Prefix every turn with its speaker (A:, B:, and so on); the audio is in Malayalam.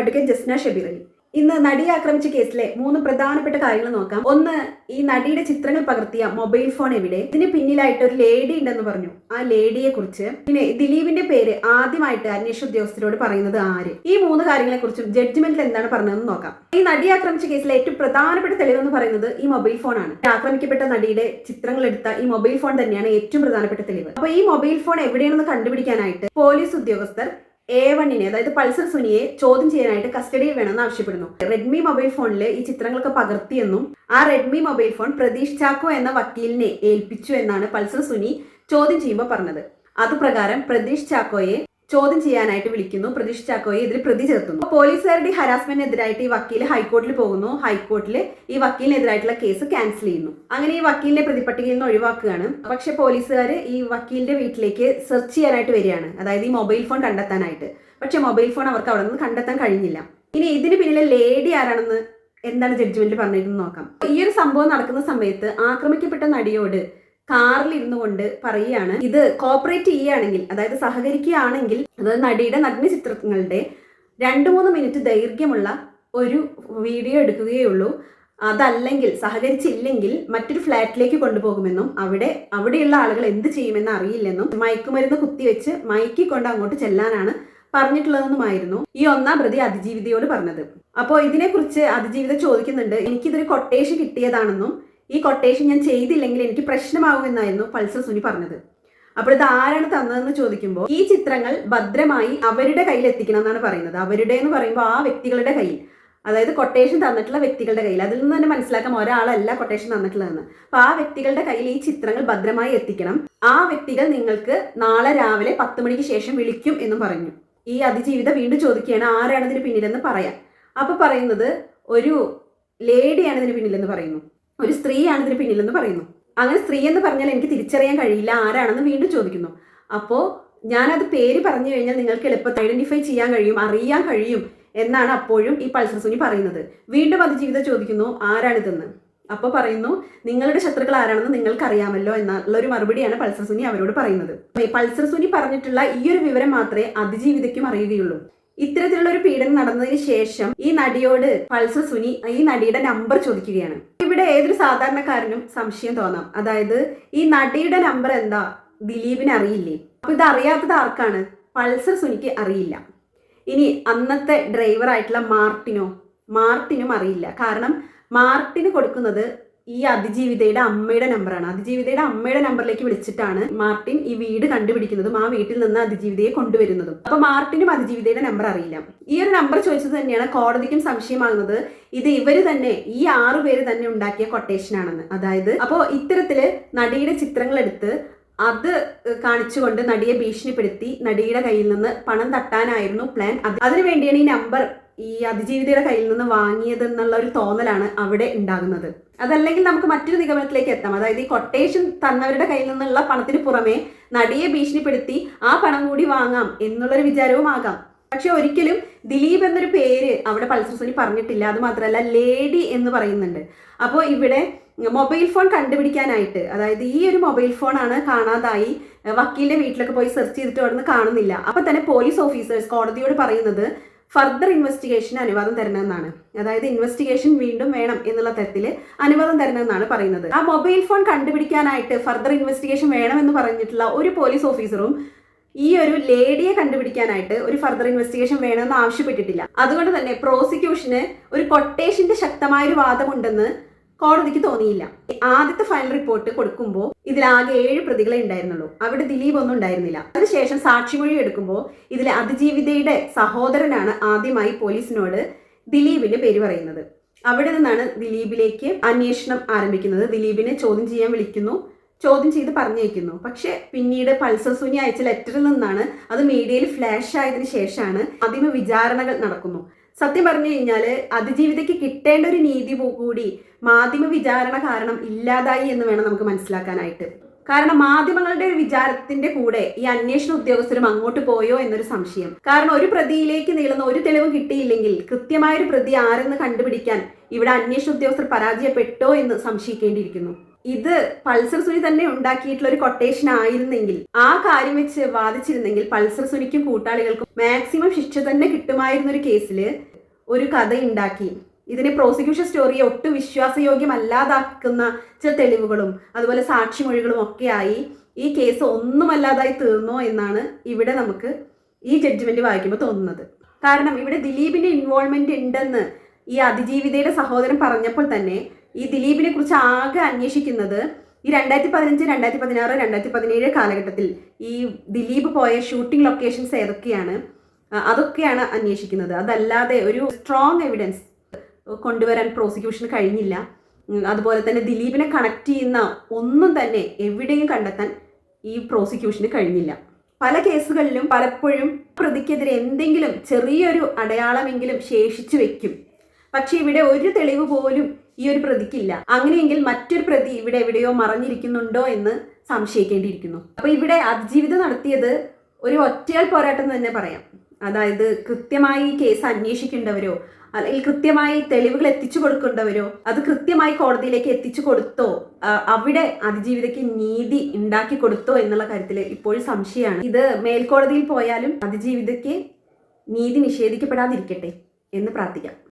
A: അഡ്വക്കേറ്റ് ജസ്ന ഷബീർ ഇന്ന് നടിയെ ആക്രമിച്ച കേസിലെ മൂന്ന് പ്രധാനപ്പെട്ട കാര്യങ്ങൾ നോക്കാം. ഒന്ന് ഈ നടിയുടെ ചിത്രങ്ങൾ പകർത്തിയ മൊബൈൽ ഫോൺ എവിടെ? ഇതിന് പിന്നിലായിട്ട് ഒരു ലേഡി ഉണ്ടെന്ന് പറഞ്ഞു. ആ ലേഡിയെ കുറിച്ച്. പിന്നെ ദിലീപിന്റെ പേര് ആദ്യമായിട്ട് അന്വേഷണ ഉദ്യോഗസ്ഥരോട് പറയുന്നത് ആര്? ഈ മൂന്ന് കാര്യങ്ങളെ കുറിച്ചും ജഡ്ജ്മെന്റിൽ എന്താണ് പറഞ്ഞതെന്ന് നോക്കാം. ഈ നടിയെ ആക്രമിച്ച കേസിലെ ഏറ്റവും പ്രധാനപ്പെട്ട തെളിവെന്ന് പറയുന്നത് ഈ മൊബൈൽ ഫോണാണ് ആക്രമിക്കപ്പെട്ട നടിയുടെ ചിത്രങ്ങൾ എടുത്ത ഈ മൊബൈൽ ഫോൺ തന്നെയാണ് ഏറ്റവും പ്രധാനപ്പെട്ട തെളിവ്. അപ്പൊ ഈ മൊബൈൽ ഫോൺ എവിടെയാണെന്ന് കണ്ടുപിടിക്കാനായിട്ട് പോലീസ് ഉദ്യോഗസ്ഥർ എ വണ്ണിനെ അതായത് പൾസർ സുനിയെ ചോദ്യം ചെയ്യാനായിട്ട് കസ്റ്റഡിയിൽ വേണമെന്ന് ആവശ്യപ്പെടുന്നു. റെഡ്മി മൊബൈൽ ഫോണിൽ ഈ ചിത്രങ്ങളൊക്കെ പകർത്തിയെന്നും ആ Redmi mobile phone Pratheesh Chacko എന്ന വക്കീലിനെ ഏൽപ്പിച്ചു എന്നാണ് പൾസർ സുനി ചോദ്യം ചെയ്യുമ്പോൾ പറഞ്ഞത്. അതുപ്രകാരം പ്രതീഷ് ചാക്കോയെ ചോദ്യം ചെയ്യാനായിട്ട് വിളിക്കുന്നു. പ്രതീഷ് ചാക്കോയെ ഇതിൽ പ്രതി ചേർത്തുന്നു പോലീസുകാരുടെ ഹരാസ്മെന്റിനെതിരായിട്ട് ഈ വക്കീൽ ഹൈക്കോർട്ടിൽ പോകുന്നു. ഹൈക്കോർട്ടിൽ ഈ വക്കീലിനെതിരായിട്ടുള്ള കേസ് ക്യാൻസൽ ചെയ്യുന്നു. അങ്ങനെ ഈ വക്കീലിനെ പ്രതിപട്ടികയിൽ നിന്ന് ഒഴിവാക്കുകയാണ്. പക്ഷെ പോലീസുകാർ ഈ വക്കീലിന്റെ വീട്ടിലേക്ക് സെർച്ച് ചെയ്യാനായിട്ട് വരികയാണ്. അതായത് ഈ മൊബൈൽ ഫോൺ കണ്ടെത്താനായിട്ട്. പക്ഷെ മൊബൈൽ ഫോൺ അവർക്ക് അവിടെ നിന്ന് കണ്ടെത്താൻ കഴിഞ്ഞില്ല. ഇനി ഇതിന് പിന്നിലെ ലേഡി ആരാണെന്ന് എന്താണ് ജഡ്ജ്മെന്റ് പറഞ്ഞിരുന്നു നോക്കാം. ഈ ഒരു സംഭവം നടക്കുന്ന സമയത്ത് ആക്രമിക്കപ്പെട്ട നടിയോട് കാറിൽ ഇരുന്നു കൊണ്ട് പറയുകയാണ്. ഇത് കോപ്പറേറ്റ് ചെയ്യുകയാണെങ്കിൽ അതായത് സഹകരിക്കുകയാണെങ്കിൽ അതായത് നടിയുടെ നഗ്ന ചിത്രങ്ങളുടെ രണ്ട് മൂന്ന് മിനിറ്റ് ദൈർഘ്യമുള്ള ഒരു വീഡിയോ എടുക്കുകയുള്ളൂ അതല്ലെങ്കിൽ സഹകരിച്ചില്ലെങ്കിൽ മറ്റൊരു ഫ്ലാറ്റിലേക്ക് കൊണ്ടുപോകുമെന്നും അവിടെ അവിടെയുള്ള ആളുകൾ എന്ത് ചെയ്യുമെന്ന് അറിയില്ലെന്നും മയക്കുമരുന്ന് കുത്തിവെച്ച് മയക്കി കൊണ്ട് അങ്ങോട്ട് ചെല്ലാനാണ് പറഞ്ഞിട്ടുള്ളതെന്നുമായിരുന്നു ഈ ഒന്നാം പ്രതി അതിജീവിതയോട് പറഞ്ഞത്. അപ്പോൾ ഇതിനെക്കുറിച്ച് അതിജീവിത ചോദിക്കുന്നുണ്ട്. എനിക്കിതൊരു കൊട്ടേഷൻ കിട്ടിയതാണെന്നും ഈ കൊട്ടേഷൻ ഞാൻ ചെയ്തില്ലെങ്കിൽ എനിക്ക് പ്രശ്നമാകുമെന്നായിരുന്നു പൾസർ സുനി പറഞ്ഞത്. അപ്പോൾ ഇത് ആരാണ് തന്നതെന്ന് ചോദിക്കുമ്പോൾ ഈ ചിത്രങ്ങൾ ഭദ്രമായി അവരുടെ കയ്യിൽ എത്തിക്കണം എന്നാണ് പറയുന്നത്. അവരുടെ എന്ന് പറയുമ്പോൾ ആ വ്യക്തികളുടെ കയ്യിൽ. അതായത് കൊട്ടേഷൻ തന്നിട്ടുള്ള വ്യക്തികളുടെ കയ്യിൽ. അതിൽ നിന്ന് തന്നെ മനസ്സിലാക്കാം ഒരാളല്ല കൊട്ടേഷൻ തന്നിട്ടുള്ളതെന്ന്. അപ്പൊ ആ വ്യക്തികളുടെ കയ്യിൽ ഈ ചിത്രങ്ങൾ ഭദ്രമായി എത്തിക്കണം. ആ വ്യക്തികൾ നിങ്ങൾക്ക് നാളെ രാവിലെ പത്ത് മണിക്ക് ശേഷം വിളിക്കും എന്നും പറഞ്ഞു. ഈ അതിജീവിത വീണ്ടും ചോദിക്കുകയാണ് ആരാണ് ഇതിന് പിന്നിലെന്ന് പറയാം അപ്പൊ പറയുന്നത് ഒരു ലേഡിയാണ് ഇതിന് പിന്നിലെന്ന് പറയുന്നു. ഒരു സ്ത്രീയാണ് ഇതിന് പിന്നിലെന്ന് പറയുന്നു. അങ്ങനെ സ്ത്രീ എന്ന് പറഞ്ഞാൽ എനിക്ക് തിരിച്ചറിയാൻ കഴിയില്ല ആരാണെന്ന് വീണ്ടും ചോദിക്കുന്നു. അപ്പോൾ ഞാനത് പേര് പറഞ്ഞു കഴിഞ്ഞാൽ നിങ്ങൾക്ക് എളുപ്പത്തിൽ ഐഡന്റിഫൈ ചെയ്യാൻ കഴിയും അറിയാൻ കഴിയും എന്നാണ് അപ്പോഴും ഈ പൾസർ സുനി പറയുന്നത്. വീണ്ടും അതിജീവിത ചോദിക്കുന്നു ആരാണിതെന്ന്? അപ്പോൾ പറയുന്നു നിങ്ങളുടെ ശത്രുക്കൾ ആരാണെന്ന് നിങ്ങൾക്ക് അറിയാമല്ലോ എന്നുള്ള ഒരു മറുപടിയാണ് പൾസർ സുനി അവരോട് പറയുന്നത്. പൾസർ സുനി പറഞ്ഞിട്ടുള്ള ഈ ഒരു വിവരം മാത്രമേ അതിജീവിതയ്ക്കും അറിയുകയുള്ളൂ. ഇത്തരത്തിലുള്ള ഒരു പീഡനം നടന്നതിന് ശേഷം ഈ നടിയോട് പൾസർ സുനി ഈ നടിയുടെ നമ്പർ ചോദിക്കുകയാണ്. ഇവിടെ ഏതൊരു സാധാരണക്കാരനും സംശയം തോന്നാം. അതായത് ഈ നടിയുടെ നമ്പർ എന്താ? ദിലീപിന് അറിയില്ലേ? അപ്പൊ ഇത് അറിയാത്തത് ആർക്കാണ്? പൾസർ സുനിക്ക് അറിയില്ല. ഇനി അന്നത്തെ ഡ്രൈവർ ആയിട്ടുള്ള മാർട്ടിനോ? മാർട്ടിനും അറിയില്ല. കാരണം മാർട്ടിന് കൊടുക്കുന്നത് ഈ അതിജീവിതയുടെ അമ്മയുടെ നമ്പറാണ്. അതിജീവിതയുടെ അമ്മയുടെ നമ്പറിലേക്ക് വിളിച്ചിട്ടാണ് മാർട്ടിൻ ഈ വീട് കണ്ടുപിടിക്കുന്നതും ആ വീട്ടിൽ നിന്ന് അതിജീവിതയെ കൊണ്ടുവരുന്നതും. അപ്പൊ മാർട്ടിനും അതിജീവിതയുടെ നമ്പർ അറിയില്ല. ഈ ഒരു നമ്പർ ചോദിച്ചത് തന്നെയാണ് കോടതിക്കും സംശയമാകുന്നത് ഇത് ഇവർ തന്നെ ഈ ആറു പേര് തന്നെ ഉണ്ടാക്കിയ കൊട്ടേഷൻ ആണെന്ന്. അതായത് അപ്പോൾ ഇത്തരത്തിൽ നടിയുടെ ചിത്രങ്ങൾ എടുത്ത് അത് കാണിച്ചുകൊണ്ട് നടിയെ ഭീഷണിപ്പെടുത്തി നടിയുടെ കയ്യിൽ നിന്ന് പണം തട്ടാനായിരുന്നു പ്ലാൻ അതിനുവേണ്ടിയാണ് ഈ നമ്പർ ഈ അതിജീവിതയുടെ കയ്യിൽ നിന്ന് വാങ്ങിയത് എന്നുള്ള ഒരു തോന്നലാണ് അവിടെ ഉണ്ടാകുന്നത്. അതല്ലെങ്കിൽ നമുക്ക് മറ്റൊരു നിഗമനത്തിലേക്ക് എത്താം. അതായത് ഈ കൊട്ടേഷൻ തന്നവരുടെ കയ്യിൽ നിന്നുള്ള പണത്തിന് പുറമെ നടിയെ ഭീഷണിപ്പെടുത്തി ആ പണം കൂടി വാങ്ങാം എന്നുള്ളൊരു വിചാരവും ആകാം. പക്ഷെ ഒരിക്കലും ദിലീപ് എന്നൊരു പേര് അവിടെ പൾസർസനി പറഞ്ഞിട്ടില്ല. അത് മാത്രമല്ല ലേഡി എന്ന് പറയുന്നുണ്ട്. അപ്പോൾ ഇവിടെ മൊബൈൽ ഫോൺ കണ്ടുപിടിക്കാനായിട്ട് അതായത് ഈ ഒരു മൊബൈൽ ഫോണാണ് കാണാതായി വക്കീലിന്റെ വീട്ടിലൊക്കെ പോയി സെർച്ച് ചെയ്തിട്ട് അവിടെ നിന്ന് കാണുന്നില്ല. അപ്പൊ തന്നെ പോലീസ് ഓഫീസേഴ്സ് കോടതിയോട് പറയുന്നത് ഫർദർ ഇൻവെസ്റ്റിഗേഷന് അനുവാദം തരണമെന്നാണ്. അതായത് ഇൻവെസ്റ്റിഗേഷൻ വീണ്ടും വേണം എന്നുള്ള തരത്തിൽ അനുവാദം തരണമെന്നാണ് പറയുന്നത്. ആ മൊബൈൽ ഫോൺ കണ്ടുപിടിക്കാനായിട്ട് ഫർദർ ഇൻവെസ്റ്റിഗേഷൻ വേണമെന്ന് പറഞ്ഞിട്ടുള്ള ഒരു പോലീസ് ഓഫീസറും ഈ ഒരു ലേഡിയെ കണ്ടുപിടിക്കാനായിട്ട് ഒരു ഫർദർ ഇൻവെസ്റ്റിഗേഷൻ വേണമെന്ന് ആവശ്യപ്പെട്ടിട്ടില്ല. അതുകൊണ്ട് തന്നെ പ്രോസിക്യൂഷന് ഒരു കൊട്ടേഷന്റെ ശക്തമായ ഒരു വാദമുണ്ടെന്ന് കോടതിക്ക് തോന്നിയില്ല. ആദ്യത്തെ ഫൈനൽ റിപ്പോർട്ട് കൊടുക്കുമ്പോൾ ഇതിൽ ആകെ ഏഴ് പ്രതികളെ ഉണ്ടായിരുന്നുള്ളൂ. അവിടെ ദിലീപ് ഒന്നും ഉണ്ടായിരുന്നില്ല. അതിനുശേഷം സാക്ഷിമൊഴി എടുക്കുമ്പോൾ ഇതിലെ അതിജീവിതയുടെ സഹോദരനാണ് ആദ്യമായി പോലീസിനോട് ദിലീപിന്റെ പേര് പറയുന്നത്. അവിടെ നിന്നാണ് ദിലീപിലേക്ക് അന്വേഷണം ആരംഭിക്കുന്നത്. ദിലീപിനെ ചോദ്യം ചെയ്യാൻ വിളിക്കുന്നു. ചോദ്യം ചെയ്ത് പറഞ്ഞയക്കുന്നു. പക്ഷെ പിന്നീട് പൾസർ സുനി അയച്ച ലെറ്ററിൽ നിന്നാണ് അത് മീഡിയയിൽ ഫ്ലാഷ് ആയതിനു ശേഷമാണ് അന്തിമ വിചാരണകൾ നടക്കുന്നു. സത്യം പറഞ്ഞു കഴിഞ്ഞാൽ അതിജീവിതയ്ക്ക് കിട്ടേണ്ട ഒരു നീതി കൂടി മാധ്യമ വിചാരണ കാരണം ഇല്ലാതായി എന്ന് വേണം നമുക്ക് മനസ്സിലാക്കാനായിട്ട്. കാരണം മാധ്യമങ്ങളുടെ ഒരു വിചാരത്തിന്റെ കൂടെ ഈ അന്വേഷണ ഉദ്യോഗസ്ഥരും അങ്ങോട്ട് പോയോ എന്നൊരു സംശയം. കാരണം ഒരു പ്രതിയിലേക്ക് നീളുന്ന ഒരു തെളിവ് കിട്ടിയില്ലെങ്കിൽ കൃത്യമായ ഒരു പ്രതി ആരെന്ന് കണ്ടുപിടിക്കാൻ ഇവിടെ അന്വേഷണ ഉദ്യോഗസ്ഥർ പരാജയപ്പെട്ടോ എന്ന് സംശയിക്കേണ്ടിയിരിക്കുന്നു. ഇത് പൾസർ സുനി തന്നെ ഉണ്ടാക്കിയിട്ടുള്ള ഒരു കൊട്ടേഷൻ ആയിരുന്നെങ്കിൽ ആ കാര്യം വെച്ച് വാദിച്ചിരുന്നെങ്കിൽ പൾസർ സുനിക്കും കൂട്ടാളികൾക്കും മാക്സിമം ശിക്ഷ തന്നെ കിട്ടുമായിരുന്ന ഒരു കേസിൽ ഒരു കഥ ഉണ്ടാക്കി. ഇതിനെ പ്രോസിക്യൂഷൻ സ്റ്റോറിയെ ഒട്ടും വിശ്വാസയോഗ്യമല്ലാതാക്കുന്ന ചില തെളിവുകളും അതുപോലെ സാക്ഷിമൊഴികളും ഒക്കെയായി ഈ കേസ് ഒന്നുമല്ലാതായി തീർന്നോ എന്നാണ് ഇവിടെ നമുക്ക് ഈ ജഡ്ജ്മെന്റ് വായിക്കുമ്പോൾ തോന്നുന്നത്. കാരണം ഇവിടെ ദിലീപിന്റെ ഇൻവോൾവ്മെന്റ് ഉണ്ടെന്ന് ഈ അതിജീവിതയുടെ സഹോദരൻ പറഞ്ഞപ്പോൾ തന്നെ ഈ ദിലീപിനെ കുറിച്ച് ആകെ അന്വേഷിക്കുന്നത് ഈ രണ്ടായിരത്തി പതിനഞ്ച് രണ്ടായിരത്തി പതിനാറ് രണ്ടായിരത്തി പതിനേഴ് കാലഘട്ടത്തിൽ ഈ ദിലീപ് പോയ ഷൂട്ടിംഗ് ലൊക്കേഷൻസ് ഏതൊക്കെയാണ്? അതൊക്കെയാണ് അന്വേഷിക്കുന്നത്. അതല്ലാതെ ഒരു സ്ട്രോങ് എവിഡൻസ് കൊണ്ടുവരാൻ പ്രോസിക്യൂഷന് കഴിഞ്ഞില്ല. അതുപോലെ തന്നെ ദിലീപിനെ കണക്ട് ചെയ്യുന്ന ഒന്നും തന്നെ എവിടെയും കണ്ടെത്താൻ ഈ പ്രോസിക്യൂഷന് കഴിഞ്ഞില്ല. പല കേസുകളിലും പലപ്പോഴും പ്രതിക്കെതിരെ എന്തെങ്കിലും ചെറിയൊരു അടയാളമെങ്കിലും ശേഷിച്ചു വെക്കും. പക്ഷേ ഇവിടെ ഒരു തെളിവ് പോലും ഈ ഒരു പ്രതിക്കില്ല. അങ്ങനെയെങ്കിൽ മറ്റൊരു പ്രതി ഇവിടെ എവിടെയോ മറഞ്ഞിരിക്കുന്നുണ്ടോ എന്ന് സംശയിക്കേണ്ടിയിരിക്കുന്നു. അപ്പൊ ഇവിടെ അതിജീവിതം നടത്തിയത് ഒരു ഒറ്റയാൾ പോരാട്ടം തന്നെ പറയാം. അതായത് കൃത്യമായി കേസ് അന്വേഷിക്കേണ്ടവരോ അല്ലെങ്കിൽ കൃത്യമായി തെളിവുകൾ എത്തിച്ചു കൊടുക്കേണ്ടവരോ അത് കൃത്യമായി കോടതിയിലേക്ക് എത്തിച്ചു കൊടുത്തോ അവിടെ അതിജീവിതയ്ക്ക് നീതി ഉണ്ടാക്കി കൊടുത്തോ എന്നുള്ള കാര്യത്തിൽ ഇപ്പോഴും സംശയമാണ്. ഇത് മേൽക്കോടതിയിൽ പോയാലും അതിജീവിതയ്ക്ക് നീതി നിഷേധിക്കപ്പെടാതിരിക്കട്ടെ എന്ന് പ്രാർത്ഥിക്കാം.